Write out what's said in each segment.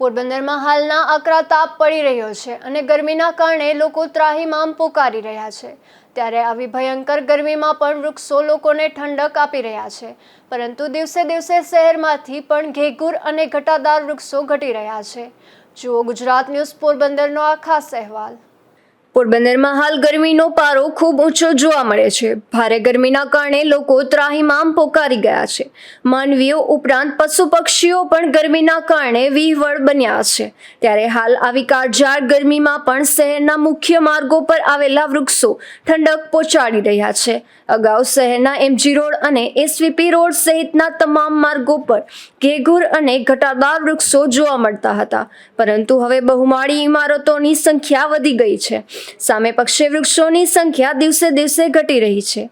પોરબંદરમાં હાલના આકરા તાપ પડી રહ્યો છે અને ગરમીના કારણે લોકો ત્રાહીમામ પોકારી રહ્યા છે. ત્યારે આવી ભયંકર ગરમીમાં પણ વૃક્ષો લોકોને ઠંડક આપી રહ્યા છે. પરંતુ દિવસે દિવસે શહેરમાંથી પણ ઘેઘૂર અને ઘટાદાર વૃક્ષો ઘટી રહ્યા છે. જુઓ ગુજરાત ન્યૂઝ પોરબંદરનો આ ખાસ અહેવાલ. પોરબંદરમાં હાલ ગરમીનો પારો ખૂબ ઊંચો જોવા મળે છે. ભારે ગરમીના કારણે લોકો ત્રાહિમામ પોકારી ગયા છે. માનવીઓ ઉપરાંત પશુ પક્ષીઓ પણ ગરમીના કારણે વિહવળ બન્યા છે. ત્યારે હાલ આવી કાળઝાળ ગરમીમાં પણ શહેરના મુખ્ય માર્ગો પર આવેલા વૃક્ષો ઠંડક પહોંચાડી રહ્યા છે. અગાઉ શહેરના એમજી રોડ અને એસવીપી રોડ સહિતના તમામ માર્ગો પર ઘેઘૂર અને ઘટાદાર વૃક્ષો જોવા મળતા હતા. પરંતુ હવે બહુમાળી ઇમારતોની સંખ્યા વધી ગઈ છે. સામે પક્ષે વૃક્ષોની સંખ્યા દિવસે દિવસે ઘટી રહી છે.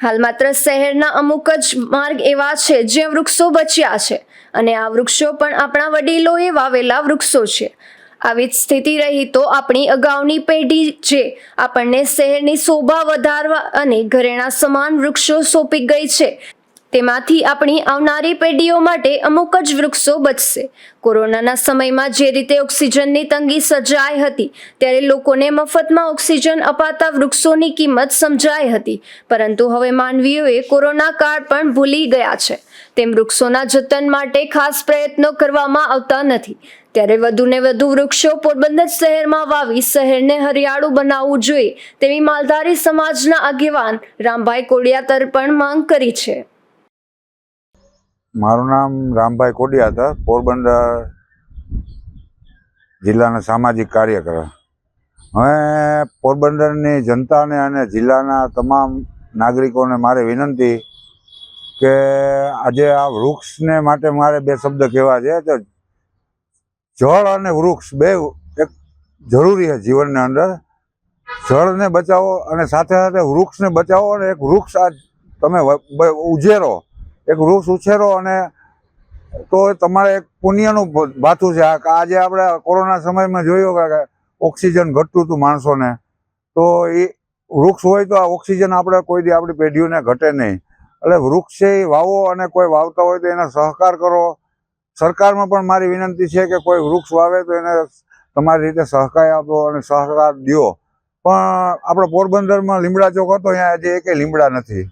હાલ માત્ર શહેરના અમુક જ માર્ગ એવા છે જ્યાં વૃક્ષો બચ્યા છે અને આ વૃક્ષો પણ આપણા વડીલોએ વાવેલા વૃક્ષો છે. આવી જ સ્થિતિ રહી તો આપણી અગાઉની પેઢી જે આપણને શહેરની શોભા વધારવા અને ઘરેણા સમાન વૃક્ષો સોંપી ગઈ છે તેમાંથી આપણી આવનારી પેઢીઓ માટે અમુક જ વૃક્ષો બચશે. કોરોનાના સમયમાં જે રીતે ઓક્સિજનની તંગી સર્જાઈ હતી, ત્યારે લોકોને મફતમાં ઓક્સિજન અપાતા વૃક્ષોની કિંમત સમજાઈ હતી. પરંતુ હવે માનવીઓએ કોરોના કાળ પણ ભૂલી ગયા છે. તેમ વૃક્ષોના જતન માટે ખાસ પ્રયત્નો કરવામાં આવતા નથી. ત્યારે વધુને વધુ વૃક્ષો પોરબંદર શહેરમાં વાવી શહેરને હરિયાળું બનાવવું જોઈએ, તેવી માલધારી સમાજના આગેવાન રામભાઈ કોડિયાતર પણ માંગ કરી છે. મારું નામ રામભાઈ કોડિયા હતા. પોરબંદર જિલ્લાના સામાજિક કાર્યકર. હવે પોરબંદરની જનતાને અને જિલ્લાના તમામ નાગરિકોને મારે વિનંતી કે આજે આ વૃક્ષને માટે મારે બે શબ્દ કહેવા છે. તો જળ અને વૃક્ષ બે એક જરૂરી છે જીવનની અંદર. જળને બચાવો અને સાથે સાથે વૃક્ષને બચાવો અને એક વૃક્ષ આ તમે ઉછેરો એક વૃક્ષ ઉછેરો અને તો તમારે એક પુણ્યનું ભાથું છે. આ આજે આપણે કોરોના સમયમાં જોયું કે ઓક્સિજન ઘટતું હતું માણસોને. તો એ વૃક્ષ હોય તો આ ઓક્સિજન આપણે કોઈ દી આપણી પેઢીઓને ઘટે નહીં. એટલે વૃક્ષ છે એ વાવો અને કોઈ વાવતા હોય તો એને સહકાર કરો. સરકારમાં પણ મારી વિનંતી છે કે કોઈ વૃક્ષ વાવે તો એને તમારી રીતે સહકાર આપો અને સહકાર દો પણ આપણે પોરબંદરમાં લીમડા ચોક હતો અહીંયા આજે એકે લીમડા નથી.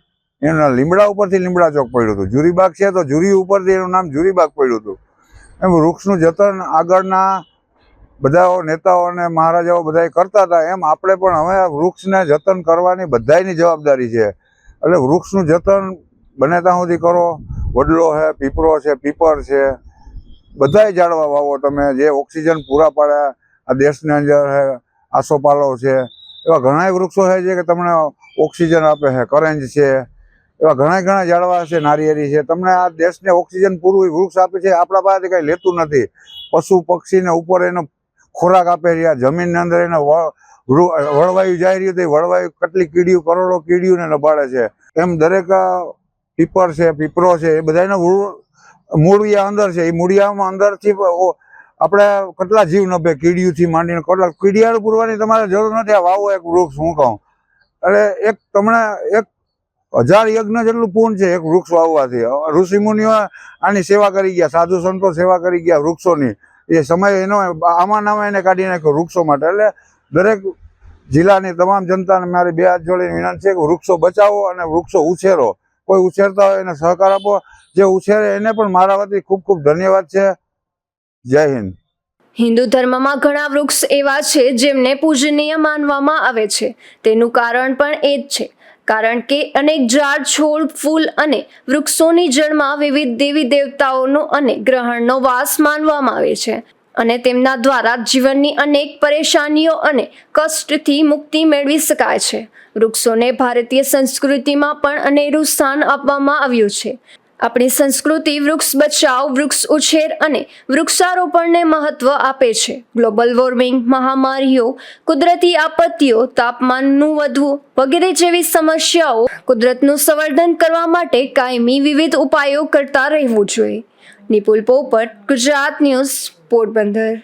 એના લીમડા ઉપરથી લીમડા ચોક પડ્યું હતું. જુરીબાગ છે તો જુરી ઉપરથી એનું નામ જુરીબાગ પડ્યું હતું. એમ વૃક્ષનું જતન આગળના બધા નેતાઓ અને મહારાજાઓ બધા કરતા હતા. એમ આપણે પણ હવે વૃક્ષને જતન કરવાની બધાયની જવાબદારી છે. એટલે વૃક્ષનું જતન બને ત્યાં સુધી કરો. વડલો છે, પીપળો છે, પીપર છે. બધાય ઝાડવા વાવો તમે. જે ઓક્સિજન પૂરા પાડે, આ દેશની અંદર છે આસોપાલો છે. એવા ઘણાય વૃક્ષો છે જે કે તમને ઓક્સિજન આપે છે કરેન્જ છે. એવા ઘણા ઘણા ઝાડવા છે નારિયેરી છે. તમને આ દેશને ઓક્સિજન પૂરું વૃક્ષ આપે છે, આપણા પાસે કંઈ લેતું નથી. પશુ પક્ષીને ઉપર એનો ખોરાક આપે રહ્યા જમીનની અંદર એને વળવાયું જાય રહ્યું તો વળવાયું કેટલી કીડીઓ, કરોડો કીડીઓને નભાડે છે. એમ દરેક પીપર છે, પીપરો છે, એ બધા વૃ- મૂળિયા અંદર છે. એ મૂળિયામાં અંદરથી આપણે કેટલા જીવ નભે કીડીઓથી માંડીને, કેટલા કીડિયાળું પૂરવાની તમારે જરૂર નથી. આ વાવો એક વૃક્ષ, હું કહું. એટલે એક તમને, એક હજાર યજ્ઞ જેટલું પૂર્ણ છે, એક વૃક્ષ વાવવાથી. ઋષિ મુનિઓ આની સેવા કરી ગયા, સાધુ સંતો સેવા કરી ગયા વૃક્ષોની. એ સમય એનો આમાં નામાં એને કાઢી નાખ્યો વૃક્ષો માટે. એટલે દરેક જિલ્લાની તમામ જનતાને મારી બે હાથ જોડીને વિનંતી છે કે વૃક્ષો બચાવો અને વૃક્ષો ઉછેરો. કોઈ ઉછેરતા હોય એને સહકાર આપો. જે ઉછેરે એને પણ મારા વતી ખૂબ ખૂબ ધન્યવાદ છે. જય હિન્દ. હિન્દુ ધર્મમાં ઘણા વૃક્ષ એવા છે જેમને પૂજનીય માનવામાં આવે છે. તેનું કારણ પણ એ જ છે. કારણ કે અનેક ઝાડ, છોડ, ફૂલ અને વૃક્ષોની જળમાં વિવિધ દેવી દેવતાઓનો અને ગ્રહણનો વાસ માનવામાં આવે છે અને તેમના દ્વારા જીવનની અનેક પરેશાનીઓ અને કષ્ટથી મુક્તિ મેળવી શકાય છે. વૃક્ષોને ભારતીય સંસ્કૃતિમાં પણ અનેરું સ્થાન આપવામાં આવ્યું છે. આપણી સંસ્કૃતિ વૃક્ષ બચાવ, વૃક્ષ ઉછેર અને વૃક્ષારોપણને મહત્વ આપે છે. ગ્લોબલ વોર્મિંગ મહામારીઓ, કુદરતી આપત્તિઓ, તાપમાનનું વધવું વગેરે જેવી સમસ્યાઓ કુદરતનું સંવર્ધન કરવા માટે કાયમી વિવિધ ઉપાયો કરતા રહેવું જોઈએ. નિપુલ પોપટ, ગુજરાત ન્યૂઝ, પોરબંદર.